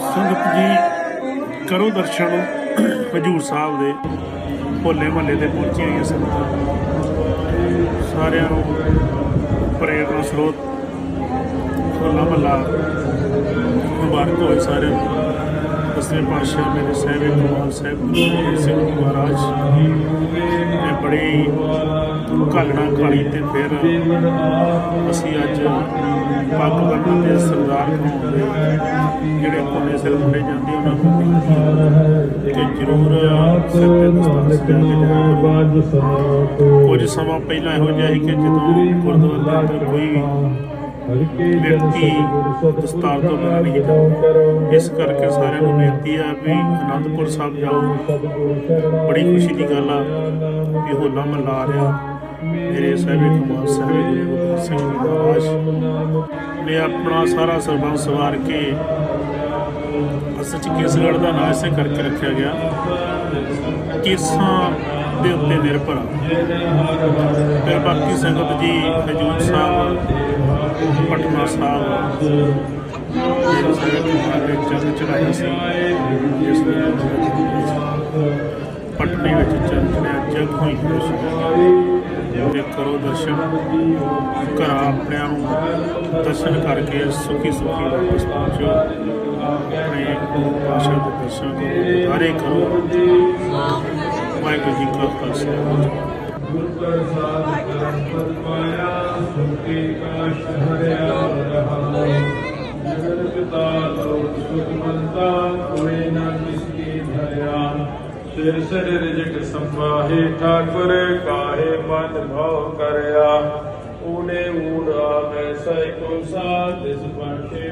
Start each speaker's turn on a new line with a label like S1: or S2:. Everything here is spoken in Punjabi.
S1: ਸੰਗਤ ਜੀ, ਕਰੋ ਦਰਸ਼ਨ ਹਜੂਰ ਸਾਹਿਬ ਦੇ, ਭੋਲੇ ਮਹੱਲੇ ਤੇ ਪਹੁੰਚੀਆਂ ਹੋਈਆਂ ਸੰਗਤਾਂ। ਸਾਰਿਆਂ ਨੂੰ ਪ੍ਰੇਰਨਾ ਸਰੋਤ ਹੋਲਾ ਮਹੱਲਾ ਮੁਬਾਰਕ ਹੋਏ ਸਾਰਿਆਂ ਨੂੰ। ਦਸਵੇਂ ਪਾਤਸ਼ਾਹ ਮੇਰੇ ਸਹਿਬੇ ਕਮਾਲ ਸਾਹਿਬ ਗੁਰੂ ਸਿੰਘ ਮਹਾਰਾਜ ਨੇ ਬੜੀ ਘਾਲਣਾ ਖਾਲੀ ਤੇ ਫਿਰ ਅਸੀਂ ਅੱਜ ਪੱਗ ਬੰਨ੍ਹਣ ਦੇ ਸਰਦਾਰ ਬਣਾਉਣ ਦੇ ਜਿਹੜੇ ਕੋਨੇ ਸਿਰ ਮੁੰਡੇ ਜਾਂਦੇ ਉਹਨਾਂ ਨੂੰ ਬੇਨਤੀ ਕਿ ਜ਼ਰੂਰ ਸਿਰ ਤੇ ਦਸਤਾਰ ਕੁਝ ਸਮਾਂ ਪਹਿਲਾਂ ਇਹੋ ਜਿਹਾ ਸੀ ਕਿ ਜਦੋਂ ਗੁਰਦੁਆਰੇ ਦੇ ਅੰਦਰ ਕੋਈ ਵਿਅਕਤੀ ਦਸਤਾਰ ਤੋਂ ਬਿਨਾਂ ਨਹੀਂ ਜਾਂਦਾ। ਇਸ ਕਰਕੇ ਸਾਰਿਆਂ ਨੂੰ ਬੇਨਤੀ ਆ ਵੀ ਅਨੰਦਪੁਰ ਸਾਹਿਬ ਜਾਓ। ਬੜੀ ਖੁਸ਼ੀ ਦੀ ਗੱਲ ਆ ਵੀ ਹੋਲਾ ਮਹੱਲਾ ਆ ਰਿਹਾ। ਮੇਰੇ ਸਾਹਿਬੇ ਕਮਾਲ ਸਾਹਿਬ ਗੁਰੂ ਗੋਬਿੰਦ ਸਿੰਘ ਜੀ ਮਹਾਰਾਜ ਨੇ ਆਪਣਾ ਸਾਰਾ ਸਰਬੰਸ ਸਵਾਰ ਕੇ ਅਸਲ ਚ ਕੇਸਗੜ੍ਹ ਦਾ ਨਾਂ ਇਸੇ ਕਰਕੇ ਰੱਖਿਆ ਗਿਆ। ਕੇਸਾਂ ਦੇ ਉੱਤੇ ਨਿਰਭਰ ਫਿਰ ਬਾਕੀ ਸੰਗਤ ਜੀ, ਹਜੂਰ ਸਾਹਿਬ, ਪਟਨਾ ਸਾਹਿਬ ਜਿਹੜੇ ਸਾਰੇ ਗੁਰਦੁਆਰੇ ਦੇ ਚਰਨ ਚੜਾਏ ਸੀ। ਜਿਸ ਦੇ ਪਟਨੇ ਵਿੱਚ ਚਰਨ ਚੜਿਆ ਜਗ ਹੋਈ ਖੁਸ਼ੀ ਤੇ ਕਰੋ ਦਰਸ਼ਨ। ਘਰਾਂ ਆਪਣਿਆਂ ਨੂੰ ਦਰਸ਼ਨ ਕਰਕੇ ਸੁਖੀ ਸੁਖੀ ਵਾਪਸ ਪਹੁੰਚੋ। ਆਪਣੇ ਗੁਰੂ ਪਾਸ਼ਾ ਦੇ ਦਰਸ਼ਨ ਕਰੋ ਉਤਾਰੇ ਕਰੋ। ਵਾਹਿਗੁਰੂ ਜੀ ਕਾ ਖਾਲਸਾ।
S2: ਗੁਰ ਪ੍ਰਸਾਦ ਕਰਮ ਪਦ ਪਾਇਆ ਸੁਖੀ ਕਾਸ਼ ਹਰਿਆ ਰਹਾ ਜਗਤ ਪਿਤਾ ਲੋਕ ਸੁਖ ਮੰਤਾ ਕੋਈ ਨਾ ਕਿਸਕੀ ਧਰਿਆ ਸਿਰ ਸਿਰ ਰਿਜਟ ਸੰਭਾਹੇ ਠਾਕੁਰ ਕਾਹੇ ਮਨ ਭਾਉ ਕਰਿਆ। ਊਨੇ ਊੜ ਆਵੇ ਸੈ ਕੋ ਸਾਥ ਇਸ ਪਰਖੇ